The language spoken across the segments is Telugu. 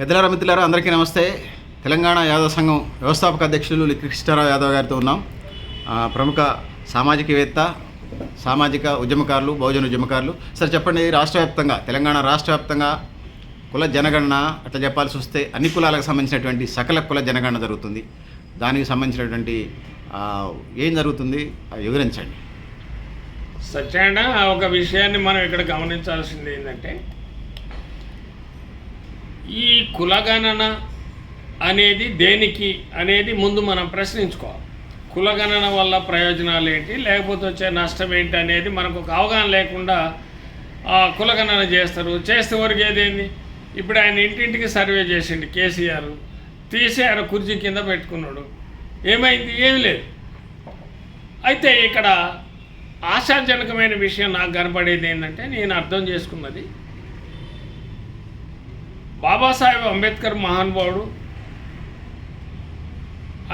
పెద్దలారా మిత్రులారా అందరికీ నమస్తే. తెలంగాణ యాదవ సంఘం వ్యవస్థాపక అధ్యక్షులు కృష్ణారావు యాదవ్ గారితో ఉన్నాం. ప్రముఖ సామాజికవేత్త సామాజిక ఉద్యమకారులు బహుజన ఉద్యమకారులు. సార్ చెప్పండి రాష్ట్ర వ్యాప్తంగా తెలంగాణ రాష్ట్ర వ్యాప్తంగా కుల జనగణన అట్లా చెప్పాల్సి వస్తే అన్ని కులాలకు సంబంధించినటువంటి సకల కుల జనగణన జరుగుతుంది. దానికి సంబంధించినటువంటి ఏం జరుగుతుంది? అది వివరించండి. సత్యాన ఒక విషయాన్ని మనం ఇక్కడ గమనించాల్సింది ఏంటంటే ఈ కులగణన అనేది దేనికి అనేది ముందు మనం ప్రశ్నించుకోవాలి. కులగణన వల్ల ప్రయోజనాలు ఏంటి? లేకపోతే వచ్చే నష్టం ఏంటి అనేది మనకు ఒక అవగాహన లేకుండా ఆ, కులగణన చేస్తారు. చేస్తే వరకు ఏదేంది? ఇప్పుడు ఆయన ఇంటింటికి సర్వే చేసిండు కేసీఆర్. తీసి ఆయన కుర్చీ కింద పెట్టుకున్నాడు. ఏమైంది? ఏమీ లేదు. అయితే ఇక్కడ ఆశాజనకమైన విషయం నాకు కనపడేది ఏంటంటే నేను అర్థం చేసుకున్నది బాబాసాహెబ్ అంబేద్కర్ మహానుభావుడు.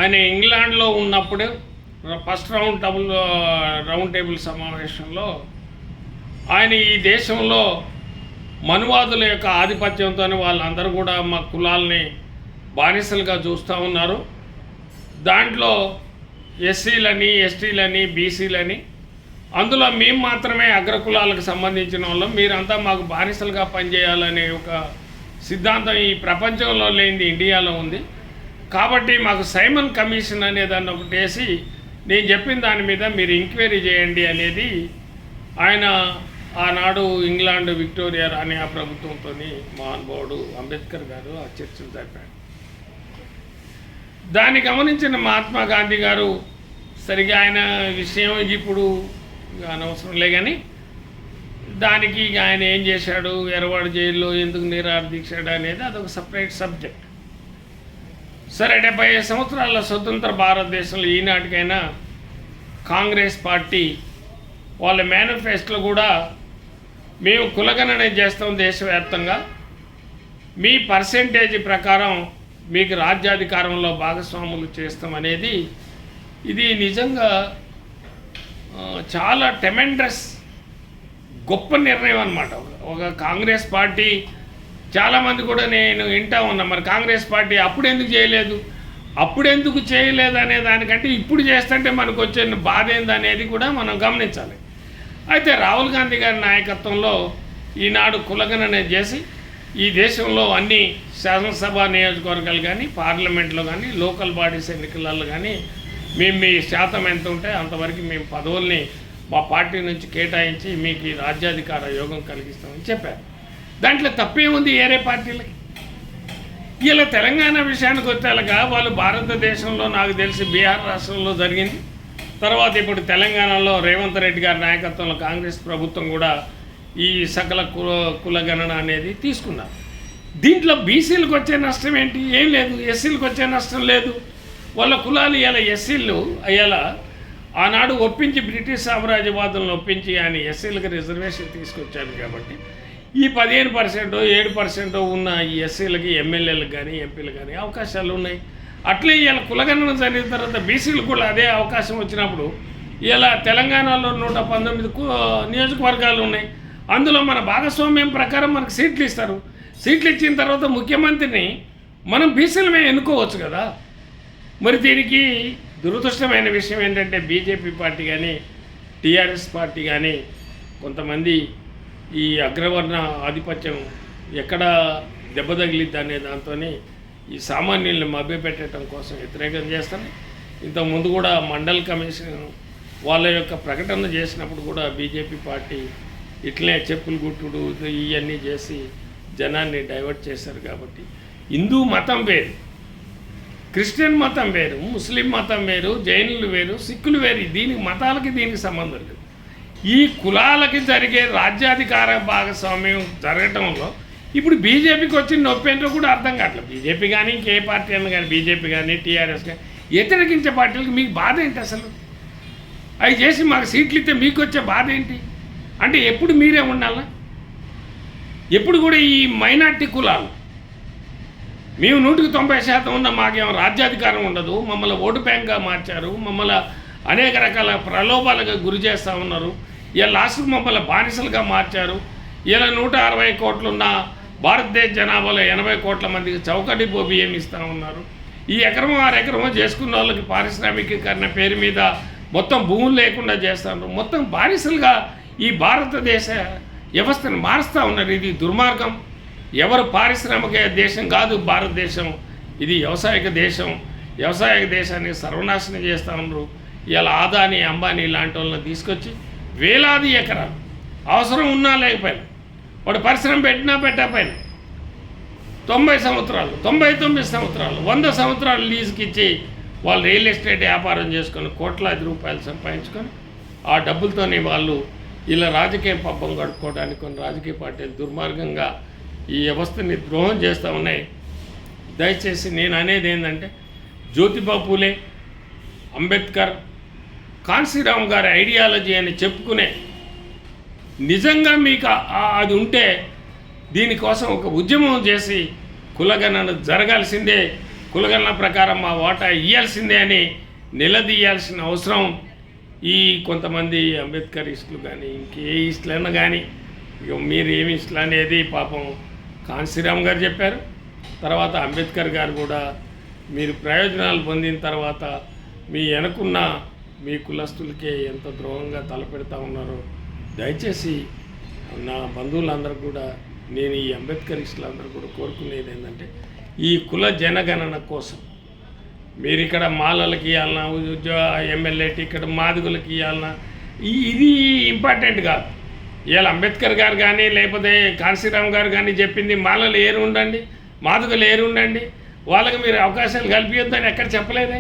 ఆయన ఇంగ్లాండ్లో ఉన్నప్పుడు first round table round table సమావేశంలో ఆయన ఈ దేశంలో మనువాదుల యొక్క ఆధిపత్యంతో వాళ్ళందరూ కూడా మా కులాల్ని బానిసలుగా చూస్తూ ఉన్నారు. దాంట్లో ఎస్సీలని ఎస్టీలని బీసీలని అందులో మేము మాత్రమే అగ్రకులాలకు సంబంధించిన వాళ్ళం. మీరంతా మాకు బానిసలుగా పనిచేయాలనే ఒక సిద్ధాంతం ఈ ప్రపంచంలో లేనిది ఇండియాలో ఉంది. కాబట్టి మాకు సైమన్ కమిషన్ అనే దాన్ని ఒకటి వేసి నేను చెప్పిన దాని మీద మీరు ఎంక్వైరీ చేయండి అనేది ఆయన ఆనాడు ఇంగ్లాండ్ విక్టోరియా రాణి ఆ ప్రభుత్వంతో మహానుభావుడు అంబేద్కర్ గారు ఆ చర్చలు జరిపాడు దాన్ని గమనించిన మహాత్మా గాంధీ గారు సరిగా ఆయన విషయం ఇప్పుడు అనవసరంలే కానీ దానికి ఆయన ఏం చేశాడు? ఎరవాడు జైల్లో ఎందుకు నిరాదీక్షాడు అనేది అదొక సపరేట్ సబ్జెక్ట్ సరే డెబ్బై ఐదు సంవత్సరాల స్వతంత్ర భారతదేశంలో ఈనాటికైనా కాంగ్రెస్ పార్టీ వాళ్ళ మేనిఫెస్టోలో కూడా మేము కులగణన చేస్తాం దేశవ్యాప్తంగా. మీ పర్సెంటేజ్ ప్రకారం మీకు రాజ్యాధికారంలో భాగస్వాములు చేస్తాం అనేది ఇది నిజంగా చాలా టెమెండ్రస్ గొప్ప నిర్ణయం అనమాట ఒక కాంగ్రెస్ పార్టీ చాలామంది కూడా నేను వింటా ఉన్నా మరి కాంగ్రెస్ పార్టీ అప్పుడు ఎందుకు చేయలేదు? అప్పుడు ఎందుకు చేయలేదు అనే దానికంటే ఇప్పుడు చేస్తుంటే మనకు వచ్చే బాధ ఏందనేది కూడా మనం గమనించాలి. అయితే రాహుల్ గాంధీ గారి నాయకత్వంలో ఈనాడు కులగణన చేసి ఈ దేశంలో అన్ని శాసనసభ నియోజకవర్గాలు కానీ పార్లమెంట్లో కానీ లోకల్ బాడీస్ ఎన్నికలలో కానీ మేము మీ శాతం ఎంత ఉంటే అంతవరకు మేము పదవుల్ని మా పార్టీ నుంచి కేటాయించి మీకు ఈ రాజ్యాధికార యోగం కలిగిస్తామని చెప్పారు. దాంట్లో తప్పేముంది ఏరే పార్టీలకి ఇలా తెలంగాణ విషయానికి వచ్చేలాగా వాళ్ళు భారతదేశంలో నాకు తెలిసి బీహార్ రాష్ట్రంలో జరిగింది. తర్వాత ఇప్పుడు తెలంగాణలో రేవంత్ రెడ్డి గారి నాయకత్వంలో కాంగ్రెస్ ప్రభుత్వం కూడా ఈ సకల కుల కులగణన అనేది తీసుకున్నారు. దీంట్లో బీసీలకు వచ్చే నష్టం ఏంటి? ఏం లేదు. ఎస్సీలకు వచ్చే నష్టం లేదు. వాళ్ళ కులాలు ఇలా ఎస్సీలు అయ్యేలా ఆనాడు ఒప్పించి బ్రిటిష్ సామ్రాజ్యవాదులను ఒప్పించి ఆయన ఎస్సీలకు రిజర్వేషన్ తీసుకొచ్చారు కాబట్టి ఈ పదిహేను పర్సెంట్ ఏడు పర్సెంట్ ఉన్న ఈ ఎస్సీలకి ఎమ్మెల్యేలకు కానీ ఎంపీలకు కానీ అవకాశాలు ఉన్నాయి. అట్లే ఇలా కులగణన జరిగిన తర్వాత బీసీలకు కూడా అదే అవకాశం వచ్చినప్పుడు ఇలా తెలంగాణలో నూట పంతొమ్మిది నియోజకవర్గాలు ఉన్నాయి. అందులో మన భాగస్వామ్యం ప్రకారం మనకు సీట్లు ఇస్తారు. సీట్లు ఇచ్చిన తర్వాత ముఖ్యమంత్రిని మనం బీసీలమే ఎన్నుకోవచ్చు కదా. మరి దీనికి దురదృష్టమైన విషయం ఏంటంటే బీజేపీ పార్టీ కానీ టీఆర్ఎస్ పార్టీ కానీ కొంతమంది ఈ అగ్రవర్ణ ఆధిపత్యం ఎక్కడ దెబ్బ తగిలిద్ది అనే దాంతో ఈ సామాన్యుల్ని మభ్యపెట్టడం కోసం వ్యతిరేకం చేస్తాను ఇంతకుముందు కూడా మండల్ కమిషన్ వాళ్ళ యొక్క ప్రకటన చేసినప్పుడు కూడా బీజేపీ పార్టీ ఇట్లే చెప్పులు గుట్టుడు ఇవన్నీ చేసి జనాన్ని డైవర్ట్ చేశారు కాబట్టి హిందూ మతం వేరు. క్రిస్టియన్ మతం వేరు ముస్లిం మతం వేరు జైనులు వేరు సిక్కులు వేరు. దీనికి మతాలకి దీనికి సంబంధం లేదు. ఈ కులాలకి జరిగే రాజ్యాధికార భాగస్వామ్యం జరగటంలో ఇప్పుడు బీజేపీకి వచ్చిన నొప్పి ఏంటో కూడా అర్థం కావట్లేదు. బీజేపీ కానీ ఇంకే పార్టీ అయినా కానీ బీజేపీ కానీ టీఆర్ఎస్ కానీ వ్యతిరేకించే పార్టీలకు మీకు బాధ ఏంటి అసలు? అవి చేసి మాకు సీట్లు ఇస్తే మీకు వచ్చే బాధ ఏంటి? అంటే ఎప్పుడు మీరే ఉండాలా? ఎప్పుడు కూడా ఈ మైనార్టీ కులాలు మేము నూటికి తొంభై శాతం ఉన్న మాకేం రాజ్యాధికారం ఉండదు. మమ్మల్ని ఓటు బ్యాంక్గా మార్చారు. మమ్మల్ని అనేక రకాల ప్రలోభాలకు గురి చేస్తూ ఉన్నారు. ఇలా లాస్ట్కి మమ్మల్ని బానిసలుగా మార్చారు. ఇలా నూట అరవై కోట్లున్న భారతదేశ జనాభాలో ఎనభై కోట్ల మందికి చౌకటి బియ్యం ఇస్తూ ఉన్నారు. ఈ ఎకరం ఆరు ఎకరమో చేసుకున్న వాళ్ళకి పారిశ్రామికీకరణ పేరు మీద మొత్తం భూములు లేకుండా చేస్తున్నారు మొత్తం బానిసలుగా ఈ భారతదేశ వ్యవస్థను మారుస్తూ ఉన్నారు ఇది దుర్మార్గం. ఎవరు పారిశ్రామిక దేశం కాదు భారతదేశం. ఇది వ్యవసాయక దేశం. వ్యవసాయ దేశాన్ని సర్వనాశనం చేస్తూ ఉన్నారు ఇలా ఆదాని అంబానీ లాంటి వాళ్ళని తీసుకొచ్చి వేలాది ఎకరాలు అవసరం ఉన్నా లేకపోయినా వాడు పరిశ్రమ పెట్టినా పెట్టకపోయినా తొంభై సంవత్సరాలు తొంభై తొమ్మిది సంవత్సరాలు వంద సంవత్సరాలు లీజుకి ఇచ్చి వాళ్ళు రియల్ ఎస్టేట్ వ్యాపారం చేసుకొని కోట్లాది రూపాయలు సంపాదించుకొని ఆ డబ్బులతోనే వాళ్ళు ఇలా రాజకీయ పబ్బం గడుపుకోవడానికి కొన్ని రాజకీయ పార్టీలు దుర్మార్గంగా ఈ వ్యవస్థని ద్రోహం చేస్తూ ఉన్నాయి. దయచేసి నేను అనేది ఏంటంటే జ్యోతిబా పూలే అంబేద్కర్ కాన్సీరామ్ గారి ఐడియాలజీ అని చెప్పుకునే నిజంగా మీకు అది ఉంటే దీనికోసం ఒక ఉద్యమం చేసి కులగణన జరగాల్సిందే కులగణన ప్రకారం మా వాటా ఇవ్వాల్సిందే అని నిలదీయాల్సిన అవసరం ఈ కొంతమంది అంబేద్కర్ అంబేద్కరిస్టులు కానీ ఇంకే ఇస్టులైనా కానీ ఇక మీరు ఏమి ఇస్టులు అనేది పాపం కాన్సీరామ్ గారు చెప్పారు. తర్వాత అంబేద్కర్ గారు కూడా మీరు ప్రయోజనాలు పొందిన తర్వాత మీ వెనకున్న మీ కులస్తులకే ఎంత ద్రోహంగా తలపెడతా ఉన్నారో దయచేసి నా బంధువులందరూ కూడా నేను ఈ అంబేద్కరిస్టులందరూ కూడా కోరుకునేది ఏంటంటే ఈ కుల జనగణన కోసం. మీరు ఇక్కడ మాలలకి ఇవ్వాలన్నా ఉద్యోగ ఎమ్మెల్యేటి ఇక్కడ మాదిగులకి ఇవ్వాలన్నా ఇది ఇంపార్టెంట్ కాదు. ఇవాళ అంబేద్కర్ గారు కానీ లేకపోతే కాశీరామ్ గారు కానీ చెప్పింది మాలలు ఏరు ఉండండి మాదుకలు ఏరు ఉండండి వాళ్ళకి మీరు అవకాశాలు కల్పించొద్దని ఎక్కడ చెప్పలేదే?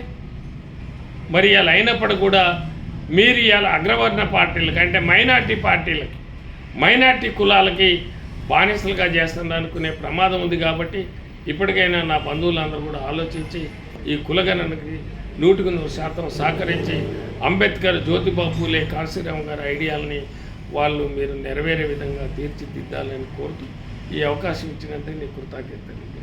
మరి ఇలా అయినప్పుడు కూడా మీరు ఇవాళ అగ్రవర్ణ పార్టీలకి అంటే మైనార్టీ పార్టీలకి మైనార్టీ కులాలకి బానిసలుగా చేస్తుంది అనుకునే ప్రమాదం ఉంది కాబట్టి ఇప్పటికైనా నా బంధువులందరూ కూడా ఆలోచించి ఈ కులగణనకి నూటికి నూరు శాతం సహకరించి అంబేద్కర్ జ్యోతిబాబు పూలే కాశీరామ్ గారి ఐడియాలని వాళ్ళు మీరు నెరవేరే విధంగా తీర్చిదిద్దాలని కోరుతూ ఈ అవకాశం ఇచ్చినందుకు నీకు కృతజ్ఞతలు